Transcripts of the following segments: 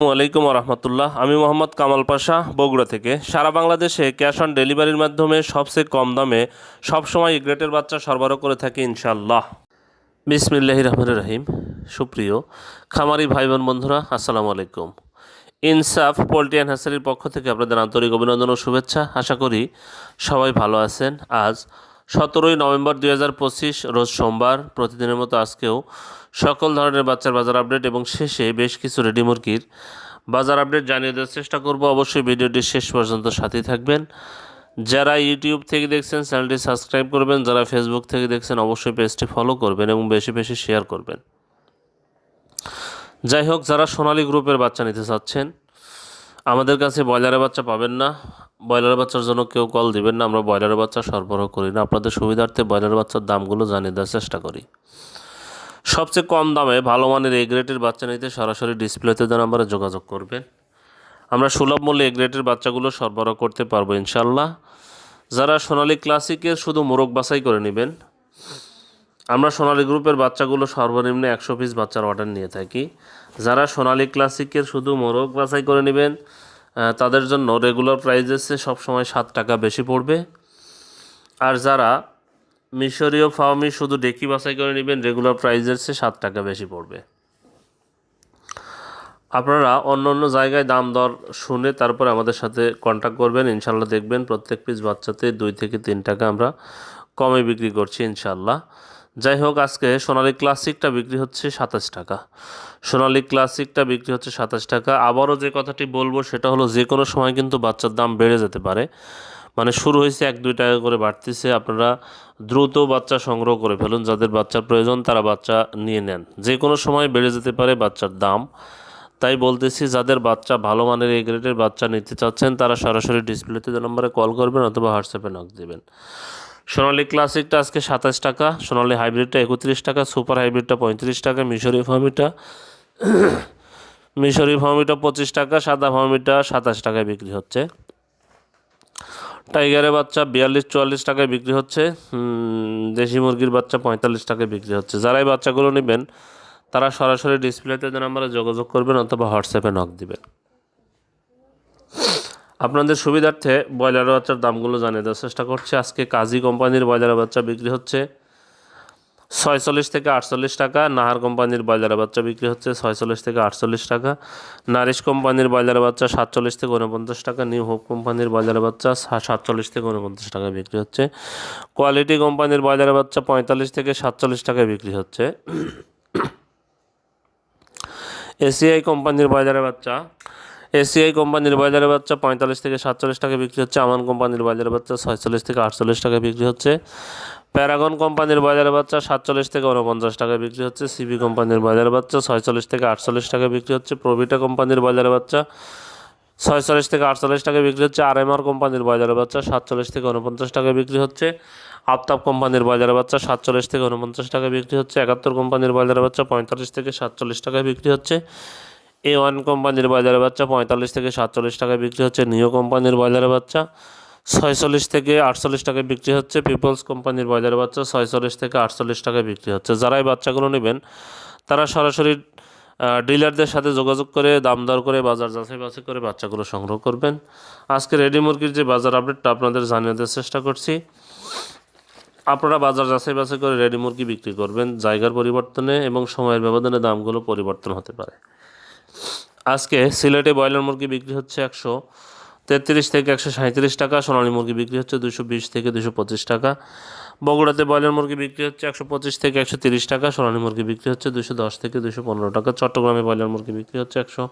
আলাইকুম রহমতুল্লাহ। আমি মোহাম্মদ কামাল পাশা, বগুড়া থেকে। সারা বাংলাদেশে ক্যাশ অন ডেলিভারির মাধ্যমে সবচেয়ে কম দামে সবসময় গ্রেটের বাচ্চা সরবরাহ করে থাকি ইনশাল্লাহ বিসমিল্লাহ রহমান রহিম। সুপ্রিয় খামারি ভাই বোন বন্ধুরা, আসসালামু আলাইকুম। ইনসাফ পোলট্রি অ্যান্ড পক্ষ থেকে আপনাদের আন্তরিক অভিনন্দন ও শুভেচ্ছা। আশা করি সবাই ভালো আছেন। আজ সতেরোই নভেম্বর দুই হাজার পঁচিশ, রোজ সোমবার, প্রতিদিনের মতো আজকেও সকল ধরনের বাচ্চার বাজার আপডেট এবং শেষে বেশ কিছু রেডি মুরগির বাজার আপডেট জানিয়ে দেওয়ার চেষ্টা করব। অবশ্যই ভিডিওটি শেষ পর্যন্ত সাথেই থাকবেন। যারা ইউটিউব থেকে দেখছেন, চ্যানেলটি সাবস্ক্রাইব করবেন। যারা ফেসবুক থেকে দেখছেন, অবশ্যই পেজটি ফলো করবেন এবং বেশি বেশি শেয়ার করবেন। যাই হোক, যারা সোনালী গ্রুপের বাচ্চা নিতে চাচ্ছেন, আমাদের কাছে ব্রয়লারের বাচ্চা পাবেন না। ব্রয়লারের বাচ্চার জন্য কেউ কল দিবেন না, আমরা ব্রয়লার বাচ্চা সরবরাহ করি না। আপনাদের সুবিধার্থে ব্রয়লার বাচ্চার দামগুলো জানিয়ে দেওয়ার চেষ্টা করি। সবচেয়ে কম দামে ভালো মানের এ গ্রেটের বাচ্চা নিতে সরাসরি ডিসপ্লেতে দেন আমরা যোগাযোগ করবেন। আমরা সুলভ মূল্যে এ গ্রেটের বাচ্চাগুলো সরবরাহ করতে পারব ইনশাল্লাহ যারা সোনালী ক্লাসিকের শুধু মোরগ বাছাই করে নেবেন, আমরা সোনালী গ্রুপের বাচ্চাগুলো সর্বনিম্ন একশো পিস বাচ্চার অর্ডার নিয়ে থাকি। যারা সোনালি ক্লাসিকের শুধু মোরগ বাছাই করে নেবেন তাদের জন্য রেগুলার প্রাইজেসে সবসময় সাত টাকা বেশি পড়বে। আর যারা মিশরীয় ফার্মি শুধু ডেকি বাছাই করে নেবেন রেগুলার প্রাইজের চেয়ে সাত টাকা বেশি পড়বে। আপনারা অন্য অন্য জায়গায় দাম দর শুনে তারপরে আমাদের সাথে কন্ট্যাক্ট করবেন। ইনশাল্লাহ দেখবেন প্রত্যেক পিস বাচ্চাতে দুই থেকে তিন টাকা আমরা কমে বিক্রি করছি ইনশাল্লাহ। যাই হোক আজকে সোনালী ক্লাসিকটা বিক্রি হচ্ছে সাতাশ টাকা। সোনালী ক্লাসিকটা বিক্রি হচ্ছে সাতাশ টাকা। আবারও যে কথাটি বলব, সেটা হলো যে কোনো সময় কিন্তু বাচ্চার দাম বেড়ে যেতে পারে। মানে শুরু হয়েছে এক, দুই টাকা করে বাড়তেছে। আপনারা দ্রুত বাচ্চা সংগ্রহ করে ফেলুন। যাদের বাচ্চার প্রয়োজন, তারা বাচ্চা নিয়ে নেন। যে কোনো সময় বেড়ে যেতে পারে বাচ্চার দাম। তাই বলতেছি, যাদের বাচ্চা ভালো মানের এই গ্রেডের বাচ্চা নিতে চাচ্ছেন, তারা সরাসরি ডিসপ্লেতে নম্বরে কল করবেন অথবা হোয়াটসঅ্যাপে নক দেবেন। সোনালি ক্লাসিকটা আজকে সাতাশ টাকা, সোনালি হাইব্রিডটা একত্রিশ টাকা, সুপার হাইব্রিডটা পঁয়ত্রিশ টাকা, মিশরি ফার্মিটা মিশরি ফার্মিটা পঁচিশ টাকা, সাদা ফার্মিটা সাতাশ টাকায় বিক্রি হচ্ছে। টাইগারের বাচ্চা বিয়াল্লিশ চুয়াল্লিশ টাকায় বিক্রি হচ্ছে দেশি মুরগির বাচ্চা পঁয়তাল্লিশ টাকায় বিক্রি হচ্ছে। যারাই বাচ্চাগুলো নেবেন, তারা সরাসরি ডিসপ্লেতে নাম্বারে যোগাযোগ করবেন অথবা হোয়াটসঅ্যাপে নক দিবেন। আপনাদের সুবিধার্থে ব্রয়লার বাচ্চার দামগুলো জানিয়ে দেওয়ার চেষ্টা করছি। আজকে কাজী কোম্পানির ব্রয়লার বাচ্চা বিক্রি হচ্ছে ছয়চল্লিশ থেকে আটচল্লিশ টাকা, নাহার কোম্পানির ব্রয়লার বাচ্চা বিক্রি হচ্ছে ছয়চল্লিশ থেকে আটচল্লিশ টাকা, নারিশ কোম্পানির ব্রয়লার বাচ্চা সাতচল্লিশ থেকে উনপঞ্চাশ টাকা, নিউ হোপ কোম্পানির ব্রয়লার বাচ্চা সাতচল্লিশ থেকে উনপঞ্চাশ টাকা বিক্রি হচ্ছে। কোয়ালিটি কোম্পানির ব্রয়লার বাচ্চা পঁয়তাল্লিশ থেকে সাতচল্লিশ টাকায় বিক্রি হচ্ছে। এসিআই কোম্পানির বাজারে বাচ্চা এসিআই কোম্পানির বাজারে বাচ্চা পঁয়তাল্লিশ থেকে সাতচল্লিশ টাকা বিক্রি হচ্ছে। আমান কোম্পানির বাজারে বাচ্চা ছয়চল্লিশ থেকে আটচল্লিশ টাকা বিক্রি হচ্ছে। প্যারাগন কোম্পানির বাজারে বাচ্চা সাতচল্লিশ থেকে উনপঞ্চাশ টাকা বিক্রি হচ্ছে। সিবি কোম্পানির বাজারে বাচ্চা ছয়চল্লিশ থেকে আটচল্লিশ টাকা বিক্রি হচ্ছে। প্রভিটা কোম্পানির বাজারে বাচ্চা ছয়চল্লিশ থেকে আটচল্লিশ টাকা বিক্রি হচ্ছে। আর এম আর কোম্পানির বাজারে বাচ্চা সাতচল্লিশ থেকে উনপঞ্চাশ টাকা বিক্রি হচ্ছে। আফতাব কোম্পানির বাজারে বাচ্চা সাতচল্লিশ থেকে উনপঞ্চাশ টাকা বিক্রি হচ্ছে। একাত্তর কোম্পানির বাজারে বাচ্চা পঁয়তাল্লিশ থেকে সাতচল্লিশ টাকা বিক্রি হচ্ছে। এ ওয়ান কোম্পানির বাজারে বাচ্চা পঁয়তাল্লিশ থেকে সাতচল্লিশ টাকায় বিক্রি হচ্ছে। নিও কোম্পানির বাজারে বাচ্চা ছয়চল্লিশ থেকে আটচল্লিশ টাকায় বিক্রি হচ্ছে। পিপলস কোম্পানির বাজারে বাচ্চা ছয়চল্লিশ থেকে আটচল্লিশ টাকায় বিক্রি হচ্ছে। যারাই বাচ্চাগুলো নেবেন, তারা সরাসরি ডিলারদের সাথে যোগাযোগ করে, দাম দর করে, বাজার যাচাই বাছাই করে বাচ্চাগুলো সংগ্রহ করবেন। আজকে রেডি মুরগির যে বাজার আপডেটটা আপনাদের জানিয়ে দেওয়ার চেষ্টা করছি। আপনারা বাজার যাচাই বাছাই করে রেডি মুরগি বিক্রি করবেন। জায়গার পরিবর্তনে এবং সময়ের ব্যবধানে দামগুলো পরিবর্তন হতে পারে। আজকে সিলেটে ব্রয়লার মুরগি বিক্রি হচ্ছে একশো তেত্রিশ থেকে একশো সাঁত্রিশ টাকা, সোনালী মুরগি বিক্রি হচ্ছে দুশো বিশ থেকে দুশো পঁচিশ টাকা। বগুড়াতে ব্রয়লার মুরগি বিক্রি হচ্ছে একশো পঁচিশ থেকে একশো তিরিশ টাকা, সোনালী মুরগি বিক্রি হচ্ছে দুশো দশ থেকে দুশো পনেরো টাকা। চট্টগ্রামে ব্রয়লার মুরগি বিক্রি হচ্ছে একশো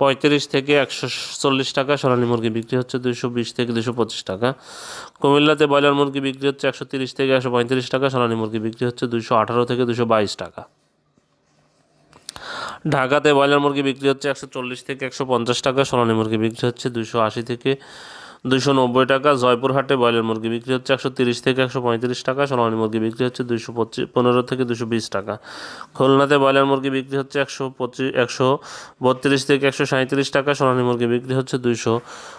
পঁয়ত্রিশ থেকে একশো চল্লিশ টাকা, সোনালী মুরগি বিক্রি হচ্ছে দুশো বিশ থেকে দুশো পঁচিশ টাকা। কুমিল্লাতে ব্রয়লার মুরগি বিক্রি হচ্ছে একশো তিরিশ থেকে একশো পঁয়ত্রিশ টাকা, সোনালী মুরগি বিক্রি হচ্ছে দুশো আঠারো থেকে দুশো বাইশ টাকা। ঢাকাতে ব্রয়লার মুরগি বিক্রি হচ্ছে একশো চল্লিশ থেকে একশো পঞ্চাশ টাকা, সোনালী মুরগি বিক্রি হচ্ছে দুশো আশি থেকে দুশো নব্বই টাকা, জয়পুরহাটে ব্রয়লার মুরগি বিক্রি হচ্ছে একশো তিরিশ থেকে একশো পঁয়ত্রিশ টাকা, সোনালী মুরগি বিক্রি হচ্ছে দুশো পঁচিশ, পনেরো থেকে দুশো বিশ টাকা। খুলনাতে ব্রয়লার মুরগি বিক্রি হচ্ছে একশো পঁচিশ, একশো বত্রিশ থেকে একশো সাঁত্রিশ টাকা, সোনালী মুরগি বিক্রি হচ্ছে দুশো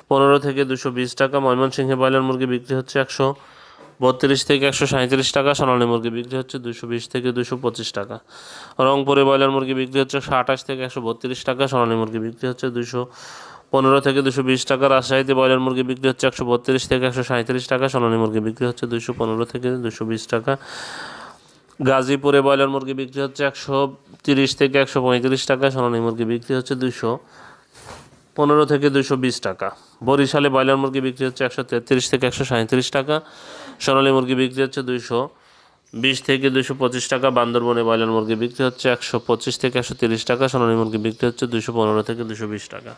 পনেরো থেকে দুশো বিশ টাকা, ময়মনসিংহে ব্রয়লার মুরগি বিক্রি হচ্ছে একশো বত্রিশ থেকে একশো সাঁত্রিশ টাকা, সোনালী মুরগি বিক্রি হচ্ছে দুশো বিশ থেকে দুশো পঁচিশ টাকা। রংপুরে ব্রয়লার মুরগি বিক্রি হচ্ছে একশো আঠাশ থেকে একশো বত্রিশ টাকা, সোনালী মুরগি বিক্রি হচ্ছে দুশো পনেরো থেকে দুশো বিশ টাকা, রাজশাহীতে ব্রয়লার মুরগি বিক্রি হচ্ছে একশো বত্রিশ থেকে একশো সাঁত্রিশ টাকা, সোনালী মুরগি বিক্রি হচ্ছে দুশো পনেরো থেকে দুশো বিশ টাকা। গাজীপুরে ব্রয়লার মুরগি বিক্রি হচ্ছে একশো তিরিশ থেকে একশো পঁয়ত্রিশ টাকা, সোনালী মুরগি বিক্রি হচ্ছে দুশো পনেরো থেকে দুশো বিশ টাকা। বরিশালে ব্রয়লার মুরগি বিক্রি হচ্ছে একশো তেত্রিশ থেকে একশো সাঁত্রিশ টাকা সোনালী মুরগি বিক্রি হচ্ছে দুইশো বিশ থেকে দুশো পঁচিশ টাকা, বান্দরবনে ব্রয়লার মুরগি বিক্রি হচ্ছে একশো পঁচিশ থেকে একশো তিরিশ টাকা সোনালী মুরগি বিক্রি হচ্ছে দুশো পনেরো থেকে দুশো বিশ টাকা।